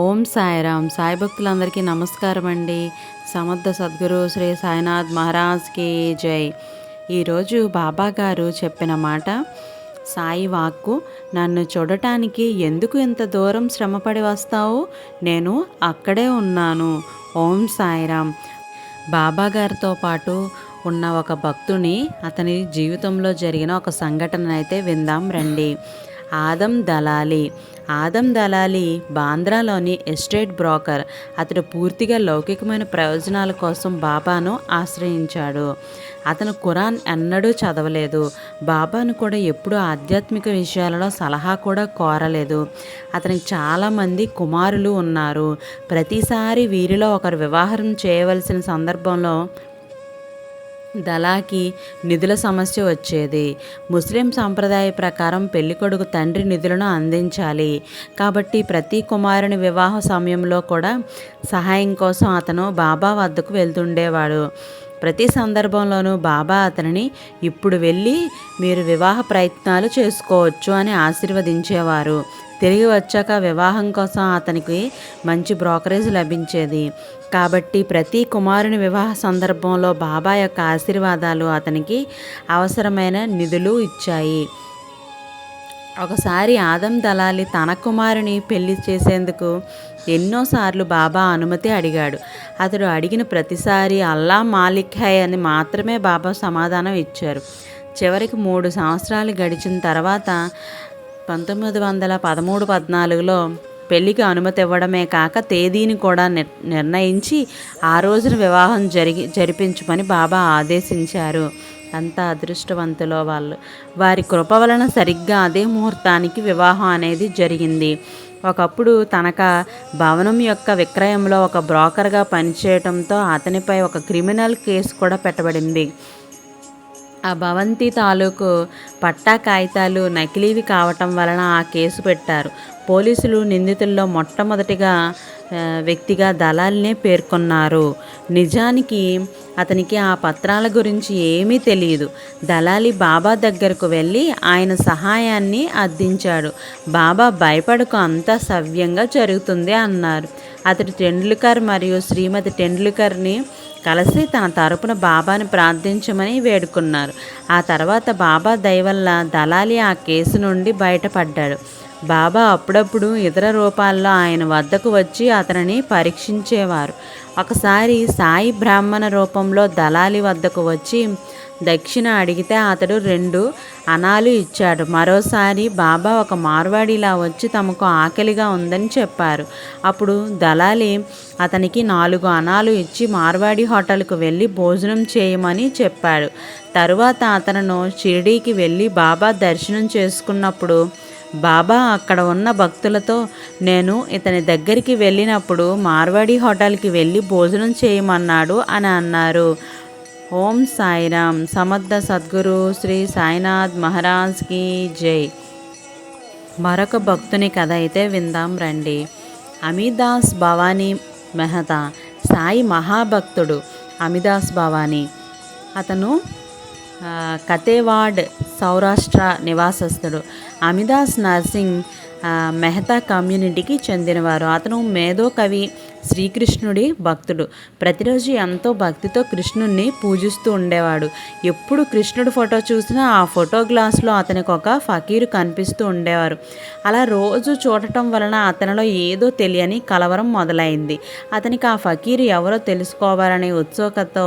ఓం సాయిరామ్. సాయి భక్తులందరికీ నమస్కారం అండి సమర్థ సద్గురు శ్రీ సాయినాథ్ మహారాజ్కి జై. ఈరోజు బాబా గారు చెప్పిన మాట సాయి వాక్కు నన్ను చూడటానికి ఎందుకు ఇంత దూరం శ్రమపడి వస్తావు? నేను అక్కడే ఉన్నాను. ఓం సాయిరామ్. బాబా గారితో పాటు ఉన్న ఒక భక్తుని అతని జీవితంలో జరిగిన ఒక సంఘటన అయితే విందాం రండి. ఆదం దళాలి. ఆదం దళాలి బాంద్రాలోని ఎస్టేట్ బ్రోకర్. అతడు పూర్తిగా లౌకికమైన ప్రయోజనాల కోసం బాబాను ఆశ్రయించాడు. అతను ఖురాన్ ఎన్నడూ చదవలేదు. బాబాను కూడా ఎప్పుడూ ఆధ్యాత్మిక విషయాలలో సలహా కూడా కోరలేదు. అతనికి చాలామంది కుమారులు ఉన్నారు. ప్రతిసారి వీరిలో ఒకరు వివాహం చేయవలసిన సందర్భంలో దళాకి నిధుల సమస్య వచ్చేది. ముస్లిం సాంప్రదాయ ప్రకారం పెళ్ళికొడుకు తండ్రి నిధులను అందించాలి. కాబట్టి ప్రతి కుమారుని వివాహ సమయంలో కూడా సహాయం కోసం అతను బాబా వద్దకు వెళ్తుండేవాడు. ప్రతి సందర్భంలోనూ బాబా అతనిని ఇప్పుడు వెళ్ళి మీరు వివాహ ప్రయత్నాలు చేసుకోవచ్చు అని ఆశీర్వదించేవారు. తిరిగి వచ్చాక వివాహం కోసం అతనికి మంచి బ్రోకరేజ్ లభించేది. కాబట్టి ప్రతి కుమారుని వివాహ సందర్భంలో బాబా యొక్క ఆశీర్వాదాలు అతనికి అవసరమైన నిధులు ఇచ్చాయి. ఒకసారి ఆదం దళాలి తన కుమారుని పెళ్ళి చేసేందుకు ఎన్నోసార్లు బాబా అనుమతి అడిగాడు. అతడు అడిగిన ప్రతిసారి అల్లా మాలిక్ హై అని మాత్రమే బాబా సమాధానం ఇచ్చారు. చివరికి మూడు సంవత్సరాలు గడిచిన తర్వాత పంతొమ్మిది వందల పదమూడు పద్నాలుగులో పెళ్ళికి అనుమతి ఇవ్వడమే కాక తేదీని కూడా నిర్ణయించి ఆ రోజున వివాహం జరిగి జరిపించమని బాబా ఆదేశించారు. అంత అదృష్టవంతులో వాళ్ళు. వారి కృప వలన సరిగ్గా అదే ముహూర్తానికి వివాహం అనేది జరిగింది. ఒకప్పుడు తనక భవనం యొక్క విక్రయంలో ఒక బ్రోకర్గా పనిచేయడంతో అతనిపై ఒక క్రిమినల్ కేసు కూడా పెట్టబడింది. ఆ భవంతి తాలూకు పట్టా కాగితాలు నకిలీవి కావటం వలన ఆ కేసు పెట్టారు. పోలీసులు నిందితుల్లో మొట్టమొదటిగా వ్యక్తిగా దళాలనే పేర్కొన్నారు. నిజానికి అతనికి ఆ పత్రాల గురించి ఏమీ తెలియదు దళాలి బాబా దగ్గరకు వెళ్ళి ఆయన సహాయాన్ని అర్థించాడు బాబా భయపడకు అంతా సవ్యంగా జరుగుతుంది అన్నారు. అతడు టెండూల్కర్ మరియు శ్రీమతి టెండూల్కర్ని కలిసి తన తరపున బాబాని ప్రార్థించమని వేడుకున్నారు. ఆ తర్వాత బాబా దయవల్ల దళాలి ఆ కేసు నుండి బయటపడ్డాడు. బాబా అప్పుడప్పుడు ఇతర రూపాల్లో ఆయన వద్దకు వచ్చి అతనిని పరీక్షించేవారు. ఒకసారి సాయి బ్రాహ్మణ రూపంలో దళాలి వద్దకు వచ్చి దక్షిణ అడిగితే అతడు రెండు అనాలు ఇచ్చాడు. మరోసారి బాబా ఒక మార్వాడిలా వచ్చి తమకు ఆకలిగా ఉందని చెప్పారు. అప్పుడు దళాలి అతనికి నాలుగు అనాలు ఇచ్చి మార్వాడి హోటల్కు వెళ్ళి భోజనం చేయమని చెప్పాడు. తరువాత అతను షిరిడీకి వెళ్ళి బాబా దర్శనం చేసుకున్నప్పుడు బాబా అక్కడ ఉన్న భక్తులతో నేను ఇతని దగ్గరికి వెళ్ళినప్పుడు మార్వాడి హోటల్కి వెళ్ళి భోజనం చేయమన్నాడు అని అన్నారు. ఓం సాయిరామ్. సమర్థ సద్గురు శ్రీ సాయినాథ్ మహారాజ్కి జై. మరొక భక్తుని కథ అయితే విందాం రండి. అమిదాస్ భవానీ మెహతా. సాయి మహాభక్తుడు అమిదాస్ భవానీ. అతను కతేవాడ్ సౌరాష్ట్ర నివాసస్థుడు. అమిదాస్ నర్సింగ్ మెహతా కమ్యూనిటీకి చెందినవారు. అతను మేధో కవి శ్రీకృష్ణుడి భక్తుడు. ప్రతిరోజు ఎంతో భక్తితో కృష్ణుడిని పూజిస్తూ ఉండేవాడు. ఎప్పుడు కృష్ణుడి ఫోటో చూసినా ఆ ఫోటో గ్లాస్లో అతనికి ఒక ఫకీరు కనిపిస్తూ ఉండేవారు. అలా రోజు చూడటం వలన అతనిలో ఏదో తెలియని కలవరం మొదలైంది. అతనికి ఆ ఫకీరు ఎవరో తెలుసుకోవాలనే ఉత్సుకతో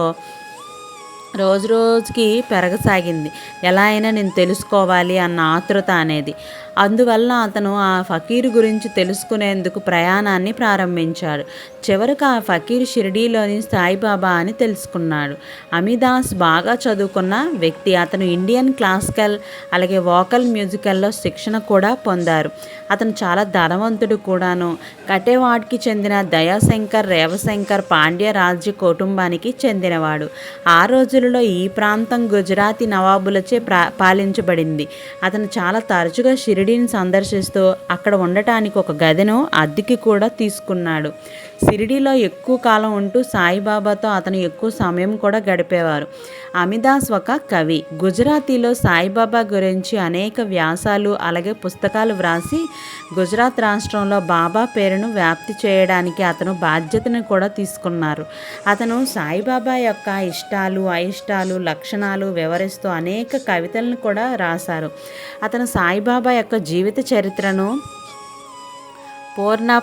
రోజు రోజుకి పెరగసాగింది. ఎలా అయినా నేను తెలుసుకోవాలి అన్న ఆతృత అనేది. అందువల్ల అతను ఆ ఫకీర్ గురించి తెలుసుకునేందుకు ప్రయాణాన్ని ప్రారంభించాడు. చివరకు ఆ ఫకీర్ షిరిడీలోని సాయిబాబా అని తెలుసుకున్నాడు. అమిదాస్ బాగా చదువుకున్న వ్యక్తి. అతను ఇండియన్ క్లాసికల్ అలాగే వోకల్ మ్యూజికల్లో శిక్షణ కూడా పొందారు. అతను చాలా ధనవంతుడు కూడాను. కటేవాడ్కి చెందిన దయాశంకర్ రేవశంకర్ పాండ్య రాజ్య కుటుంబానికి చెందినవాడు. ఆ రోజులలో ఈ ప్రాంతం గుజరాతీ నవాబులచే ప్రా పాలించబడింది. అతను చాలా తరచుగా షిరిడి షిరిడీని సందర్శిస్తూ అక్కడ ఉండటానికి ఒక గదిను అద్దెకి కూడా తీసుకున్నాడు. షిరిడీలో ఎక్కువ కాలం ఉంటూ సాయిబాబాతో అతను ఎక్కువ సమయం కూడా గడిపేవారు. అమిదాస్ ఒక కవి. గుజరాతీలో సాయిబాబా గురించి అనేక వ్యాసాలు అలాగే పుస్తకాలు వ్రాసి గుజరాత్ రాష్ట్రంలో బాబా పేరును వ్యాప్తి చేయడానికి అతను బాధ్యతను కూడా తీసుకున్నారు. అతను సాయిబాబా యొక్క ఇష్టాలు అయిష్టాలు లక్షణాలు వివరిస్తూ అనేక కవితలను కూడా రాశారు. అతను సాయిబాబా యొక్క జీవిత చరిత్రను పూర్ణ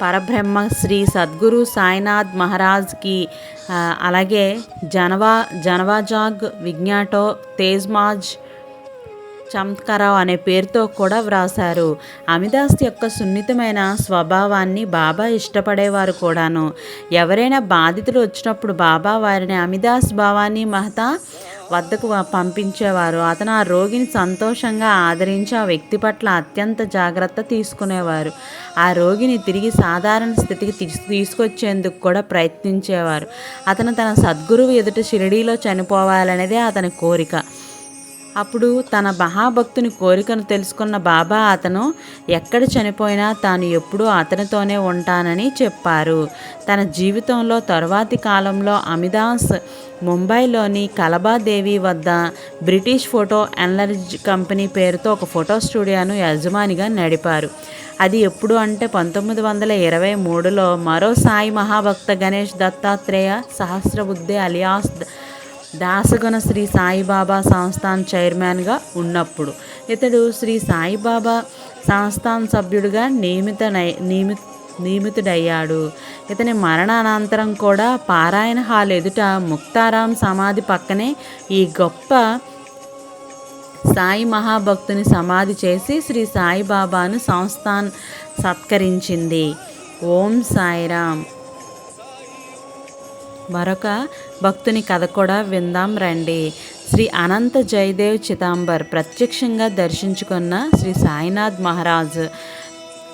పరబ్రహ్మ శ్రీ సద్గురు సాయినాథ్ మహారాజ్కి అలాగే జనవా జనవాజాగ్ విజ్ఞాటో తేజ్మాజ్ చమత్కారావు అనే పేరుతో కూడా వ్రాసారు అమిదాస్ యొక్క సున్నితమైన స్వభావాన్ని బాబా ఇష్టపడేవారు కూడాను. ఎవరైనా బాధితులు వచ్చినప్పుడు బాబా వారిని అమిదాస్ భావాన్ని మహతా వద్దకు వ- పంపించేవారు. అతను ఆ రోగిని సంతోషంగా ఆదరించి ఆ వ్యక్తి పట్ల అత్యంత జాగ్రత్త తీసుకునేవారు. ఆ రోగిని తిరిగి సాధారణ స్థితికి తీసుకొచ్చేందుకు కూడా ప్రయత్నించేవారు. అతను తన సద్గురువు ఎదుట షిరిడీలో చనిపోవాలనేదే అతని కోరిక. అప్పుడు తన మహాభక్తుని కోరికను తెలుసుకున్న బాబా అతను ఎక్కడ చనిపోయినా తాను ఎప్పుడూ అతనితోనే ఉంటానని చెప్పారు. తన జీవితంలో తరువాతి కాలంలో అమిదాస్ ముంబైలోని కలబాదేవి వద్ద బ్రిటిష్ ఫోటో ఎనర్జ్ కంపెనీ పేరుతో ఒక ఫోటో స్టూడియోను యజమానిగా నడిపారు. అది ఎప్పుడు అంటే పంతొమ్మిది వందల ఇరవై మూడులో మరో సాయి మహాభక్త గణేష్ దత్తాత్రేయ సహస్రబుద్ధి అలియాస్ దాసగుణ శ్రీ సాయిబాబా సంస్థాన్ చైర్మన్గా ఉన్నప్పుడు ఇతడు శ్రీ సాయిబాబా సంస్థాన్ సభ్యుడిగా నియమిత నియమి నియమితుడయ్యాడు ఇతని మరణానంతరం కూడా పారాయణ హాల్ ఎదుట ముక్తారాం సమాధి పక్కనే ఈ గొప్ప సాయి మహాభక్తుని సమాధి చేసి శ్రీ సాయిబాబాను సంస్థాన్ సత్కరించింది. ఓం సాయిరామ్. మరొక భక్తుని కథ కూడా విందాం రండి. శ్రీ అనంత జయదేవ్ చితాంబర్ ప్రత్యక్షంగా దర్శించుకున్న శ్రీ సాయినాథ్ మహారాజ్.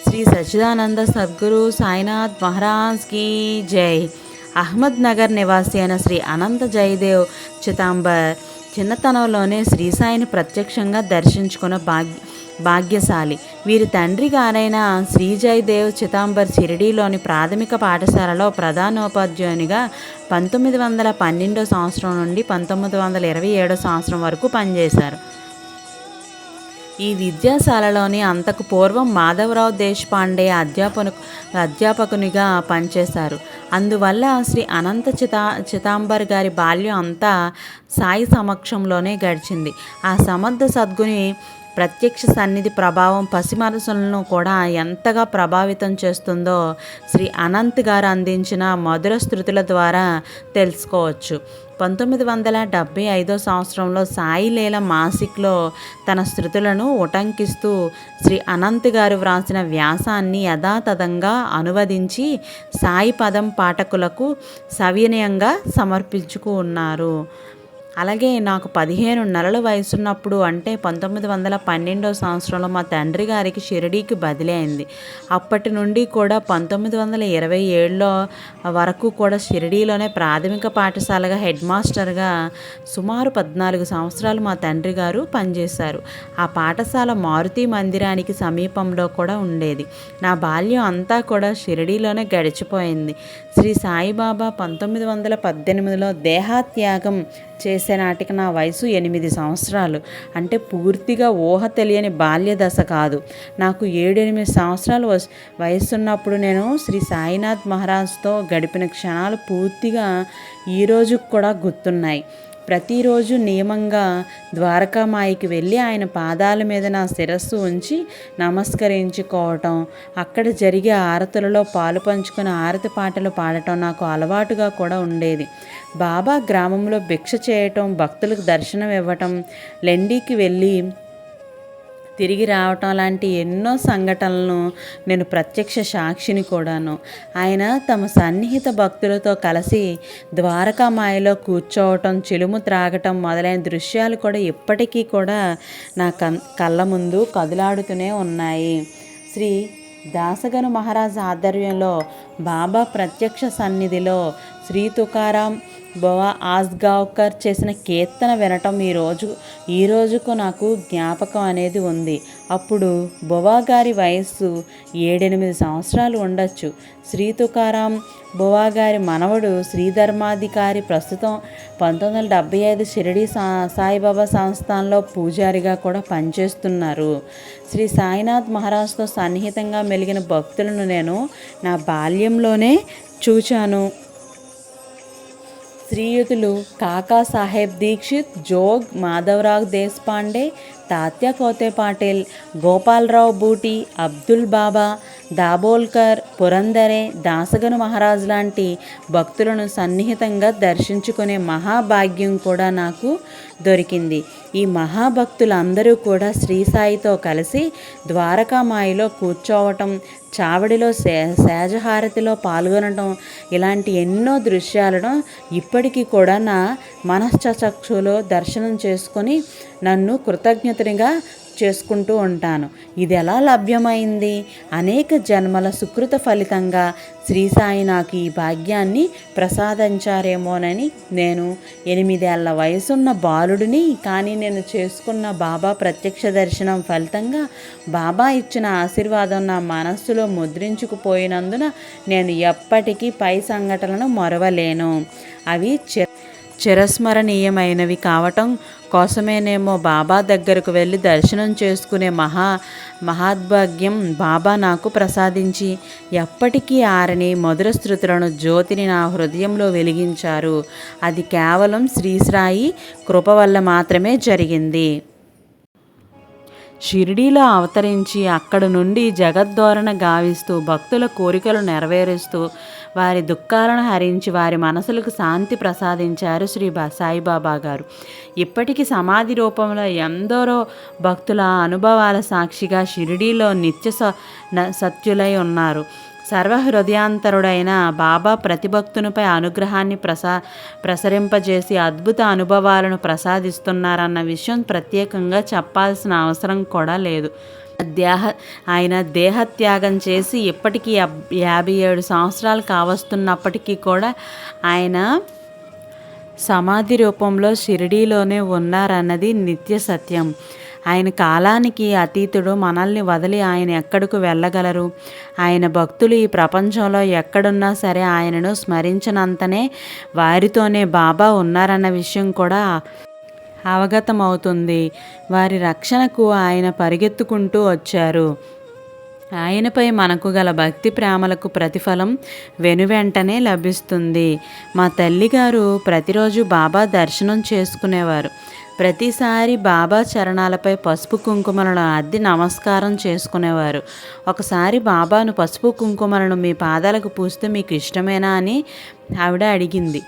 శ్రీ సచ్చిదానంద సద్గురు సాయినాథ్ మహారాజ్కి జై. అహ్మద్ నగర్ నివాసి అయిన శ్రీ అనంత జయదేవ్ చితాంబర్ చిన్నతనంలోనే శ్రీ సాయిని ప్రత్యక్షంగా దర్శించుకున్న భాగ్య భాగ్యశాలి. వీరి తండ్రి గారైన శ్రీజయదేవ్ చితాంబర్ షిరిడీలోని ప్రాథమిక పాఠశాలలో ప్రధానోపాధ్యాయునిగా పంతొమ్మిది వందల పన్నెండో సంవత్సరం నుండి పంతొమ్మిది వందల ఇరవై ఏడో సంవత్సరం వరకు పనిచేశారు. ఈ విద్యాశాలలోని అంతకు పూర్వం మాధవరావు దేశపాండే అధ్యాపను అధ్యాపకునిగా పనిచేశారు. అందువల్ల శ్రీ అనంత చితా చితాంబర్ గారి బాల్యం అంతా సాయి సమక్షంలోనే గడిచింది. ఆ సమర్థ సద్గుని ప్రత్యక్ష సన్నిధి ప్రభావం పసిమనసులను కూడా ఎంతగా ప్రభావితం చేస్తుందో శ్రీ అనంత్ గారు అందించిన మధుర స్థృతుల ద్వారా తెలుసుకోవచ్చు. పంతొమ్మిది వందల డెబ్భై ఐదో సంవత్సరంలో సాయి లీల మాసిక్లో తన శృతులను ఉటంకిస్తూ శ్రీ అనంత్ గారు వ్రాసిన వ్యాసాన్ని యథాతథంగా అనువదించి సాయి పదం పాఠకులకు సవినయంగా సమర్పించుకు ఉన్నారు. అలాగే నాకు పదిహేను నెలల వయసున్నప్పుడు అంటే పంతొమ్మిది వందల పన్నెండో సంవత్సరంలో మా తండ్రి గారికి షిరిడీకి బదిలీ అయింది. అప్పటి నుండి కూడా పంతొమ్మిది వందల ఇరవై ఏడులో వరకు కూడా షిరిడీలోనే ప్రాథమిక పాఠశాలగా హెడ్ మాస్టర్గా సుమారు పద్నాలుగు సంవత్సరాలు మా తండ్రి గారు పనిచేశారు. ఆ పాఠశాల మారుతి మందిరానికి సమీపంలో కూడా ఉండేది. నా బాల్యం అంతా కూడా షిరిడీలోనే గడిచిపోయింది. శ్రీ సాయిబాబా పంతొమ్మిది వందల పద్దెనిమిదిలో దేహాత్యాగం చేసే నాటికి నా వయసు ఎనిమిది సంవత్సరాలు. అంటే పూర్తిగా ఊహ తెలియని బాల్య దశ కాదు. నాకు ఏడెనిమిది సంవత్సరాలు వయసున్నప్పుడు నేను శ్రీ సాయినాథ్ మహారాజ్తో గడిపిన క్షణాలు పూర్తిగా ఈ రోజుకు కూడా గుర్తున్నాయి. ప్రతిరోజు నియమంగా ద్వారకామాయికి వెళ్ళి ఆయన పాదాల మీద నా శిరస్సు ఉంచి నమస్కరించుకోవటం అక్కడ జరిగే ఆరతులలో పాలు పంచుకుని ఆరతి పాటలు పాడటం నాకు అలవాటుగా కూడా ఉండేది. బాబా గ్రామంలో భిక్ష చేయటం భక్తులకు దర్శనం ఇవ్వటం లెండీకి వెళ్ళి తిరిగి రావటం లాంటి ఎన్నో సంఘటనలను నేను ప్రత్యక్ష సాక్షిని కూడాను. ఆయన తమ సన్నిహిత భక్తులతో కలిసి ద్వారకామాయలో కూర్చోవటం చిలుము త్రాగటం మొదలైన దృశ్యాలు కూడా ఇప్పటికీ కూడా నా కన్ కళ్ళ ముందు కదులాడుతూనే ఉన్నాయి. శ్రీ దాసగను మహారాజ్ ఆధ్వర్యంలో బాబా ప్రత్యక్ష సన్నిధిలో శ్రీ తుకారాం బొవా ఆస్గావ్కర్ చేసిన కీర్తన వినటం ఈరోజు ఈ రోజుకు నాకు జ్ఞాపకం అనేది ఉంది. అప్పుడు బొవా గారి వయస్సు ఏడెనిమిది సంవత్సరాలు ఉండొచ్చు. శ్రీ తుకారాం బొవా గారి మనవడు శ్రీధర్మాధికారి ప్రస్తుతం పంతొమ్మిది వందల డెబ్బై ఐదు షిరిడి సా సాయిబాబా సంస్థానంలో పూజారిగా కూడా పనిచేస్తున్నారు. శ్రీ సాయినాథ్ మహారాజ్తో సన్నిహితంగా మెలిగిన భక్తులను నేను నా బాల్యంలోనే చూచాను. శ్రీయుతులు కాకా సాహెబ్ దీక్షిత్ జోగ్ మాధవరావు దేశపాండే తాత్య కోతే పాటిల్ గోపాలరావు బూటి అబ్దుల్ బాబా దాబోల్కర్ పురందరే దాసగను మహారాజ్ లాంటి భక్తులను సన్నిహితంగా దర్శించుకునే మహాభాగ్యం కూడా నాకు దొరికింది. ఈ మహాభక్తులందరూ కూడా శ్రీ సాయితో కలిసి ద్వారకామాయిలో కూర్చోవటం చావడిలో శే సేజహారతిలో పాల్గొనడం ఇలాంటి ఎన్నో దృశ్యాలను ఇప్పటికీ కూడా నా మనశ్చక్షులో దర్శనం చేసుకొని నన్ను కృతజ్ఞతనిగా చేసుకుంటూ ఉంటాను. ఇది ఎలా లభ్యమైంది? అనేక జన్మల సుకృత ఫలితంగా శ్రీ సాయి నాకు ఈ భాగ్యాన్ని ప్రసాదించారేమోనని నేను ఎనిమిదేళ్ళ వయసున్న బాలుడిని కానీ నేను చేసుకున్న బాబా ప్రత్యక్ష దర్శనం ఫలితంగా బాబా ఇచ్చిన ఆశీర్వాదం నా మనస్సులో ముద్రించుకుపోయినందున నేను ఎప్పటికీ పై సంఘటనలను మరవలేను. అవి చి చిరస్మరణీయమైనవి కావటం కోసమేనేమో బాబా దగ్గరకు వెళ్ళి దర్శనం చేసుకునే మహా మహాద్భాగ్యం బాబా నాకు ప్రసాదించి ఎప్పటికీ ఆరని మధుర శృతులను జ్యోతిని నా హృదయంలో వెలిగించారు. అది కేవలం శ్రీశ్రాయి కృప వల్ల మాత్రమే జరిగింది. షిరిడీలో అవతరించి అక్కడ నుండి జగద్దోరణ గావిస్తూ భక్తుల కోరికలు నెరవేరుస్తూ వారి దుఃఖాలను హరించి వారి మనసులకు శాంతి ప్రసాదించారు శ్రీ సాయిబాబా గారు. ఇప్పటికీ సమాధి రూపంలో ఎందరో భక్తుల అనుభవాల సాక్షిగా షిరిడీలో నిత్య స న- సత్యులై ఉన్నారు. సర్వహృదయాంతరుడైన బాబా ప్రతిభక్తునిపై అనుగ్రహాన్ని ప్రసా ప్రసరింపజేసి అద్భుత అనుభవాలను ప్రసాదిస్తున్నారన్న విషయం ప్రత్యేకంగా చెప్పాల్సిన అవసరం కూడా లేదు. దేహ ఆయన దేహత్యాగం చేసి ఇప్పటికీ యాభై ఏడు సంవత్సరాలు కావస్తున్నప్పటికీ కూడా ఆయన సమాధి రూపంలో షిరిడీలోనే ఉన్నారన్నది నిత్య సత్యం. ఆయన కాలానికి అతీతుడు మనల్ని వదిలి ఆయన ఎక్కడికి వెళ్ళగలరు? ఆయన భక్తులు ఈ ప్రపంచంలో ఎక్కడున్నా సరే ఆయనను స్మరించినంతనే వారితోనే బాబా ఉన్నారన్న విషయం కూడా అవగతమవుతుంది. వారి రక్షణకు ఆయన పరిగెత్తుకుంటూ వచ్చారు. ఆయనపై మనకు గల భక్తి ప్రేమలకు ప్రతిఫలం వెనువెంటనే లభిస్తుంది. మా తల్లిగారు ప్రతిరోజు బాబా దర్శనం చేసుకునేవారు. ప్రతిసారి బాబా చరణాలపై పసుపు కుంకుమలను అద్ది నమస్కారం చేసుకునేవారు. ఒకసారి బాబాను పసుపు కుంకుమలను మీ పాదాలకు పూస్తే మీకు ఇష్టమేనా అని ఆవిడ అడిగింది.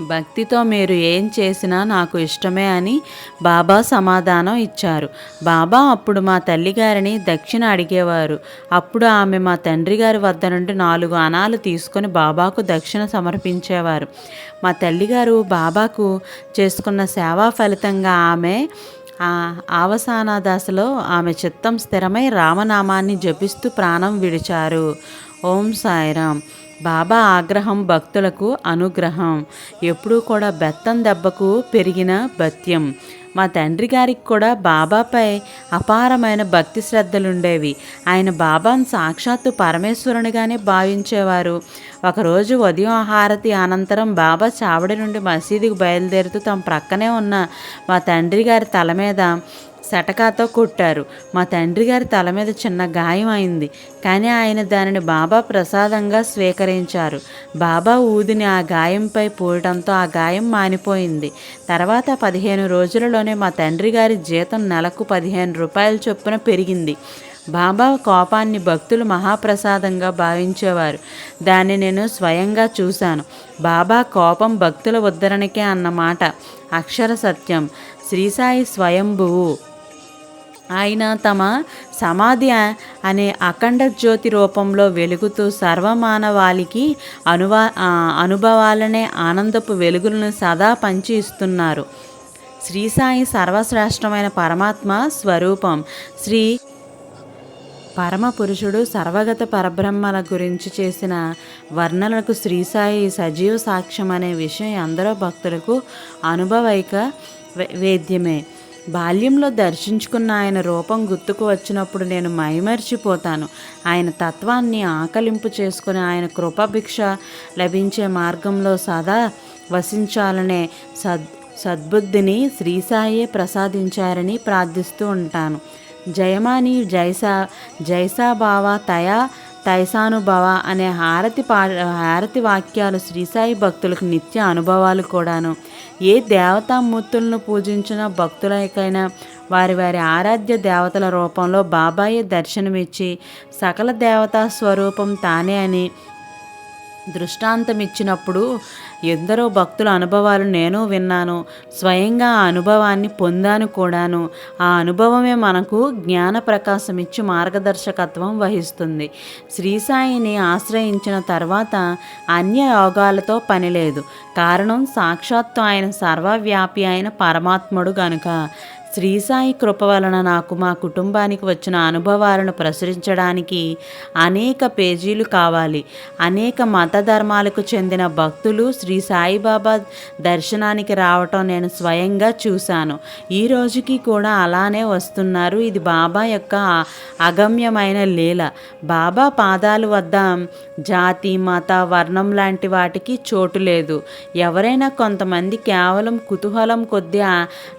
భక్తితో మీరు ఏం చేసినా నాకు ఇష్టమే అని బాబా సమాధానం ఇచ్చారు. బాబా అప్పుడు మా తల్లిగారిని దక్షిణ అడిగేవారు. అప్పుడు ఆమె మా తండ్రి గారి వద్ద నుండి నాలుగు అనాలు తీసుకొని బాబాకు దక్షిణ సమర్పించేవారు. మా తల్లిగారు బాబాకు చేసుకున్న సేవా ఫలితంగా ఆమె ఆ అవసాన దశలో ఆమె చిత్తం స్థిరమై రామనామాన్ని జపిస్తూ ప్రాణం విడిచారు. ఓం సాయిరామ్. బాబా ఆగ్రహం భక్తులకు అనుగ్రహం. ఎప్పుడూ కూడా బెత్తం దెబ్బకు పెరిగిన భత్యం మా తండ్రి గారికి కూడా బాబాపై అపారమైన భక్తి శ్రద్ధలుండేవి. ఆయన బాబాను సాక్షాత్తు పరమేశ్వరునిగానే భావించేవారు. ఒకరోజు ఉదయం హారతి అనంతరం బాబా చావడి నుండి మసీదుకు బయలుదేరుతూ తమ ప్రక్కనే ఉన్న మా తండ్రి గారి తల మీద సటకాతో కొట్టారు. మా తండ్రి గారి తల మీద చిన్న గాయం అయింది. కానీ ఆయన దానిని బాబా ప్రసాదంగా స్వీకరించారు. బాబా ఊదిని ఆ గాయంపై పోయడంతో ఆ గాయం మానిపోయింది. తర్వాత పదిహేను రోజులలోనే మా తండ్రి గారి జీతం నెలకు పదిహేను రూపాయల చొప్పున పెరిగింది. బాబా కోపాన్ని భక్తులు మహాప్రసాదంగా భావించేవారు. దాన్ని నేను స్వయంగా చూశాను. బాబా కోపం భక్తుల ఉద్ధరణకే అన్నమాట. అక్షర సత్యం. శ్రీసాయి స్వయంభువు. ఆయన తమ సమాధి అనే అఖండ జ్యోతి రూపంలో వెలుగుతూ సర్వమానవాళికి అనువా అనుభవాలనే ఆనందపు వెలుగులను సదా పంచి ఇస్తున్నారు. శ్రీ సాయి సర్వశ్రేష్టమైన పరమాత్మ స్వరూపం. శ్రీ పరమ పురుషుడు సర్వగత పరబ్రహ్మల గురించి చేసిన వర్ణనలకు శ్రీసాయి సజీవ సాక్ష్యం అనే విషయం ఎందరో భక్తులకు అనుభవైక వే- వేద్యమే. బాల్యంలో దర్శించుకున్న ఆయన రూపం గుర్తుకు వచ్చినప్పుడు నేను మైమర్చిపోతాను. ఆయన తత్వాన్ని ఆకలింపు చేసుకుని ఆయన కృపభిక్ష లభించే మార్గంలో సదా వసించాలనే సద్ సద్బుద్ధిని శ్రీసాయే ప్రసాదించారని ప్రార్థిస్తూ ఉంటాను. జయమాని జైసా జైసా బావ తయా తైసానుభవ అనే హారతి పా హారతి వాక్యాలు శ్రీసాయి భక్తులకు నిత్య అనుభవాలు కూడాను. ఏ దేవతామూర్తులను పూజించిన భక్తులకైనా వారి వారి ఆరాధ్య దేవతల రూపంలో బాబాయే దర్శనమిచ్చి సకల దేవతా స్వరూపం తానే అని దృష్టాంతం ఇచ్చినప్పుడు ఎందరో భక్తుల అనుభవాలు నేను విన్నాను. స్వయంగా ఆ అనుభవాన్ని పొందాను కూడాను. ఆ అనుభవమే మనకు జ్ఞాన ప్రకాశం ఇచ్చి మార్గదర్శకత్వం వహిస్తుంది. శ్రీసాయిని ఆశ్రయించిన తర్వాత అన్య యోగాలతో పని లేదు. కారణం సాక్షాత్తు ఆయన సర్వవ్యాపి అయిన పరమాత్ముడు గనుక. శ్రీసాయి కృప వలన నాకు మా కుటుంబానికి వచ్చిన అనుభవాలను ప్రసరించడానికి అనేక పేజీలు కావాలి. అనేక మత ధర్మాలకు చెందిన భక్తులు శ్రీ సాయిబాబా దర్శనానికి రావటం నేను స్వయంగా చూశాను. ఈ రోజుకి కూడా అలానే వస్తున్నారు. ఇది బాబా యొక్క అగమ్యమైన లీల. బాబా పాదాలు వద్ద జాతి మత వర్ణం లాంటి వాటికి చోటు లేదు. ఎవరైనా కొంతమంది కేవలం కుతూహలం కొద్దీ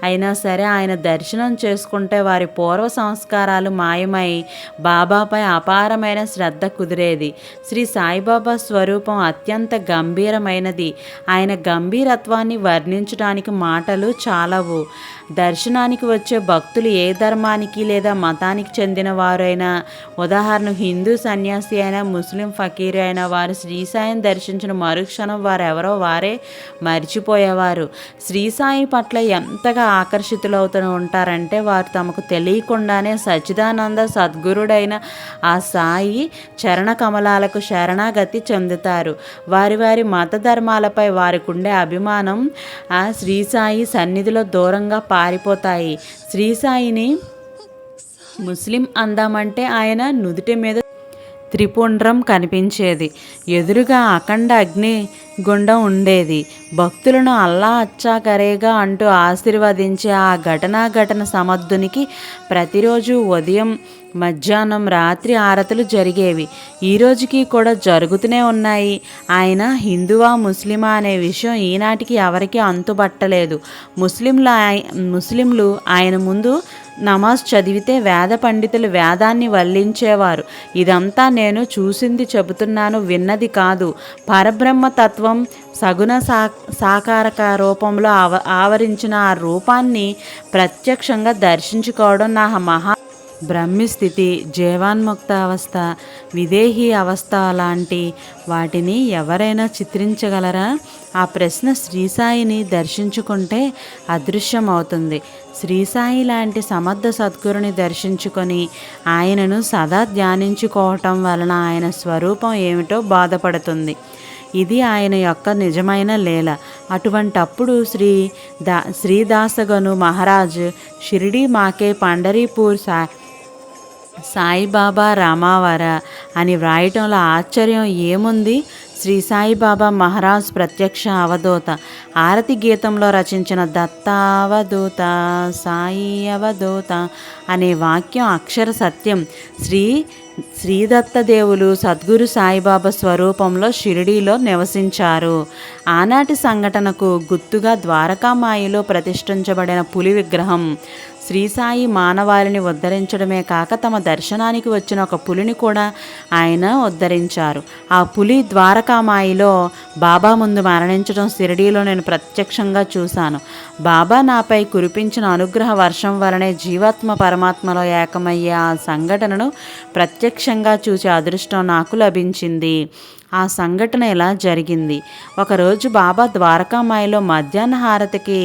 అయినా సరే ఆయన దర్శనం చేసుకుంటే వారి పూర్వ సంస్కారాలు మాయమై బాబాపై అపారమైన శ్రద్ధ కుదిరేది. శ్రీ సాయిబాబా స్వరూపం అత్యంత గంభీరమైనది. ఆయన గంభీరత్వాన్ని వర్ణించడానికి మాటలు చాలవు. దర్శనానికి వచ్చే భక్తులు ఏ ధర్మానికి లేదా మతానికి చెందిన వారైనా ఉదాహరణ హిందూ సన్యాసి అయినా ముస్లిం ఫకీర్ అయినా వారు శ్రీసాయిని దర్శించిన మరుక్షణం వారెవరో వారే మర్చిపోయేవారు. శ్రీసాయి పట్ల ఎంతగా ఆకర్షితులవుతూ ఉంటారంటే వారు తమకు తెలియకుండానే సచ్చిదానంద సద్గురుడైన ఆ సాయి చరణ కమలాలకు శరణాగతి చెందుతారు. వారి వారి మత ధర్మాలపై వారికి ఉండే అభిమానం ఆ శ్రీ సాయి సన్నిధిలో దూరంగా పారిపోతాయి. శ్రీ సాయిని ముస్లిం అందామంటే ఆయన నుదుటి మీద త్రిపుండ్రం కనిపించేది. ఎదురుగా అఖండ అగ్ని గుండం ఉండేది. భక్తులను అల్లా అచ్చా కరేగా అంటూ ఆశీర్వదించే ఆ ఘటనా ఘటన సమర్థునికి ప్రతిరోజు ఉదయం మధ్యాహ్నం రాత్రి ఆరతులు జరిగేవి. ఈ రోజుకి కూడా జరుగుతూనే ఉన్నాయి. ఆయన హిందువా ముస్లిమా అనే విషయం ఈనాటికి ఎవరికీ అంతుబట్టలేదు. ముస్లింలు ఆయ- ముస్లింలు ఆయన ముందు నమాజ్ చదివితే వేద పండితులు వేదాన్ని వల్లించేవారు. ఇదంతా నేను చూసింది చెబుతున్నాను విన్నది కాదు. పరబ్రహ్మ తత్వం సగుణ సా సాకారక రూపంలో ఆవ ఆవరించిన ఆ రూపాన్ని ప్రత్యక్షంగా దర్శించుకోవడం నా మహా బ్రహ్మస్థితి జీవాన్ముక్త అవస్థ విదేహీ అవస్థ లాంటి వాటిని ఎవరైనా చిత్రించగలరా? ఆ ప్రశ్న శ్రీసాయిని దర్శించుకుంటే అదృశ్యమవుతుంది. శ్రీసాయి లాంటి సమర్థ సద్గురుని దర్శించుకొని ఆయనను సదా ధ్యానించుకోవటం వలన ఆయన స్వరూపం ఏమిటో బాధపడుతుంది. ఇది ఆయన యొక్క నిజమైన లీల. అటువంటప్పుడు శ్రీ దా శ్రీదాసగను మహారాజ్ షిరిడి మాకే పండరీపూర్ సా సాయిబాబా రామావర అని వ్రాయటంలో ఆశ్చర్యం ఏముంది? శ్రీ సాయిబాబా మహారాజ్ ప్రత్యక్ష అవధూత. ఆరతి గీతంలో రచించిన దత్తావధూత సాయి అవధూత అనే వాక్యం అక్షర సత్యం. శ్రీ శ్రీదత్తదేవులు సద్గురు సాయిబాబా స్వరూపంలో షిరిడీలో నివసించారు. ఆనాటి సంఘటనకు గుర్తుగా ద్వారకామాయిలో ప్రతిష్ఠించబడిన పులి విగ్రహం శ్రీసాయి మానవాళిని ఉద్ధరించడమే కాక తమ దర్శనానికి వచ్చిన ఒక పులిని కూడా ఆయన ఉద్ధరించారు. ఆ పులి ద్వారకామాయిలో బాబా ముందు మరణించడం షిరిడీలో నేను ప్రత్యక్షంగా చూశాను. బాబా నాపై కురిపించిన అనుగ్రహ వర్షం వలనే జీవాత్మ పరమాత్మలో ఏకమయ్యే ఆ సంఘటనను ప్రత్యక్ష ప్రత్యక్షంగా చూసే అదృష్టం నాకు లభించింది. ఆ సంఘటన ఇలా జరిగింది? ఒకరోజు బాబా ద్వారకామాయిలో మధ్యాహ్న హారతికి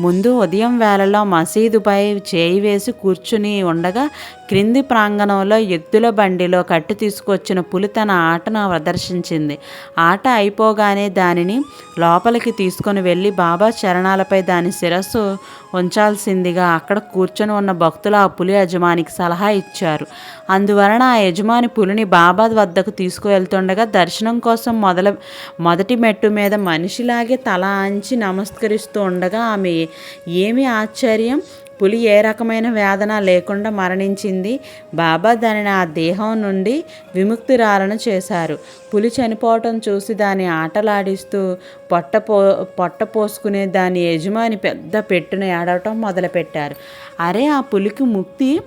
ముందు ఉదయం వేళలో మసీదుపై చేయి వేసి కూర్చుని ఉండగా క్రింది ప్రాంగణంలో ఎద్దుల బండిలో కట్టు తీసుకొచ్చిన పులి తన ఆటను ప్రదర్శించింది. ఆట అయిపోగానే దానిని లోపలికి తీసుకొని వెళ్ళి బాబా చరణాలపై దాని శిరస్సు ఉంచాల్సిందిగా అక్కడ కూర్చొని ఉన్న భక్తులు ఆ పులి యజమానికి సలహా ఇచ్చారు. అందువలన ఆ యజమాని పులిని బాబా వద్దకు తీసుకువెళ్తుండగా దర్శనం కోసం మొదల మొదటి మెట్టు మీద మనిషిలాగే తల అంచి నమస్కరిస్తూ ఉండగా ఆమె ఏమి ఆశ్చర్యం? పులి ఏ రకమైన వేదన లేకుండా మరణించింది. బాబా దానిని ఆ దేహం నుండి విముక్తిరాలను చేశారు. పులి చనిపోవటం చూసి దాన్ని ఆటలాడిస్తూ పొట్ట పో పొట్ట పోసుకునే దాని యజమాని పెద్ద పెట్టున ఏడవటం మొదలుపెట్టారు. అరే ఆ పులికి ముక్తి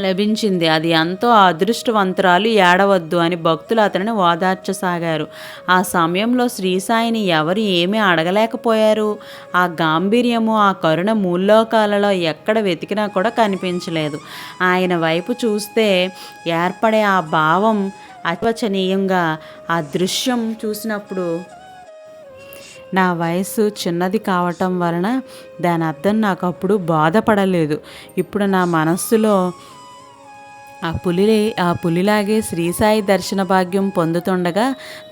లభించింది. అది ఎంతో అదృష్టవంతురాలు ఏడవద్దు అని భక్తులు అతనిని ఓదార్చసాగారు. ఆ సమయంలో శ్రీసాయిని ఎవరు ఏమీ అడగలేకపోయారు. ఆ గాంభీర్యము ఆ కరుణ మూల్లోకాలలో ఎక్కడ వెతికినా కూడా కనిపించలేదు. ఆయన వైపు చూస్తే ఏర్పడే ఆ భావం అతివచనీయంగా ఆ దృశ్యం చూసినప్పుడు నా వయసు చిన్నది కావటం వలన దాని అర్థం నాకు అప్పుడు బాధపడలేదు. ఇప్పుడు నా మనస్సులో ఆ పులి ఆ పులిలాగే శ్రీసాయి దర్శన భాగ్యం పొందుతుండగా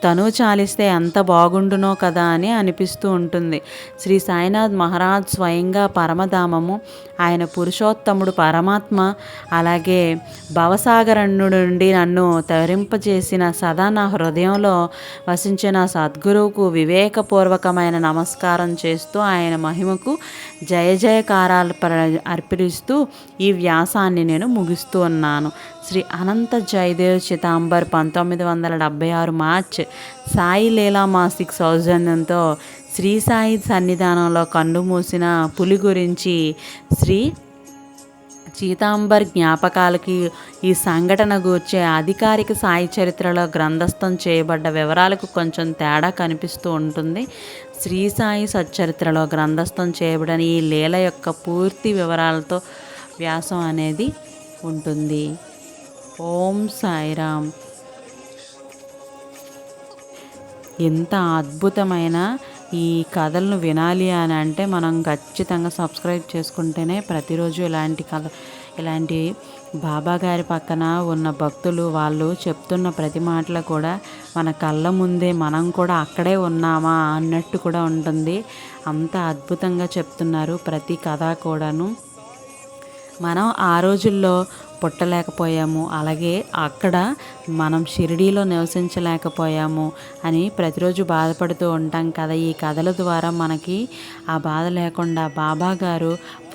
తను చాలిస్తే ఎంత బాగుండునో కదా అని అనిపిస్తూ ఉంటుంది. శ్రీ సాయినాథ్ మహారాజ్ స్వయంగా పరమధామము ఆయన పురుషోత్తముడు పరమాత్మ అలాగే భవసాగరణ్యుడు నుండి నన్ను తరింపజేసిన సదా నా హృదయంలో వసించిన సద్గురువుకు వివేకపూర్వకమైన నమస్కారం చేస్తూ ఆయన మహిమకు జయ జయకారాలు అర్పిస్తూ ఈ వ్యాసాన్ని నేను ముగిస్తూ ఉన్నాను. శ్రీ అనంత జయదేవ్ చితాంబర్ పంతొమ్మిది వందల డెబ్బై ఆరు మార్చ్ సాయి లీలా మాసిక్ సౌజన్యంతో శ్రీ సాయి సన్నిధానంలో కన్ను మూసిన పులి గురించి శ్రీ చీతాంబర్ జ్ఞాపకాలకి ఈ సంఘటన గూర్చే అధికారిక సాయి చరిత్రలో గ్రంథస్థం చేయబడ్డ వివరాలకు కొంచెం తేడా కనిపిస్తూ ఉంటుంది. శ్రీ సాయి సచ్చరిత్రలో గ్రంథస్థం చేయబడిన ఈ లీల యొక్క పూర్తి వివరాలతో వ్యాసం అనేది ఉంటుంది. ఓం సాయిరామ్. ఎంత అద్భుతమైన ఈ కథలను వినాలి అని అంటే మనం ఖచ్చితంగా సబ్స్క్రైబ్ చేసుకుంటేనే ప్రతిరోజు ఇలాంటి కథ ఇలాంటి బాబా గారి పక్కన ఉన్న భక్తులు వాళ్ళు చెప్తున్న ప్రతి మాటలు కూడా మన కళ్ళ ముందే మనం కూడా అక్కడే ఉన్నామా అన్నట్టు కూడా ఉంటుంది. అంత అద్భుతంగా చెప్తున్నారు ప్రతి కథ కూడాను. మనం ఆ రోజుల్లో పుట్టలేకపోయాము. అలాగే అక్కడ మనం షిరిడీలో నివసించలేకపోయాము అని ప్రతిరోజు బాధపడుతూ ఉంటాం కదా. ఈ కథల ద్వారా మనకి ఆ బాధ లేకుండా బాబా గారు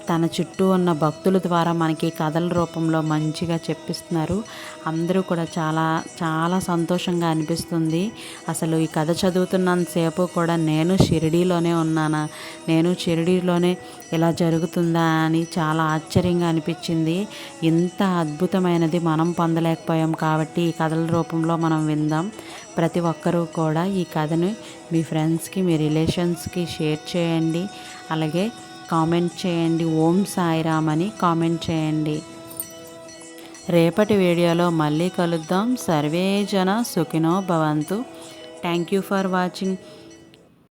తన చుట్టూ ఉన్న భక్తుల ద్వారా మనకి కథల రూపంలో మంచిగా చెప్పిస్తున్నారు. అందరూ కూడా చాలా చాలా సంతోషంగా అనిపిస్తుంది. అసలు ఈ కథ చదువుతున్నంతసేపు కూడా నేను షిరిడీలోనే ఉన్నానా? నేను షిరిడీలోనే ఇలా జరుగుతుందా అని చాలా ఆశ్చర్యంగా అనిపించింది. ఇంత అద్భుతమైనది మనం పొందలేకపోయాం కాబట్టి ఈ కథల రూపంలో మనం విందాం. ప్రతి ఒక్కరూ కూడా ఈ కథను మీ ఫ్రెండ్స్కి మీ రిలేషన్స్కి షేర్ చేయండి. అలాగే కామెంట్ చేయండి. ఓం సాయిరామ్ అని కామెంట్ చేయండి. రేపటి వీడియోలో మళ్ళీ కలుద్దాం. సర్వే జన సుఖినో భవంతు. Thank you for watching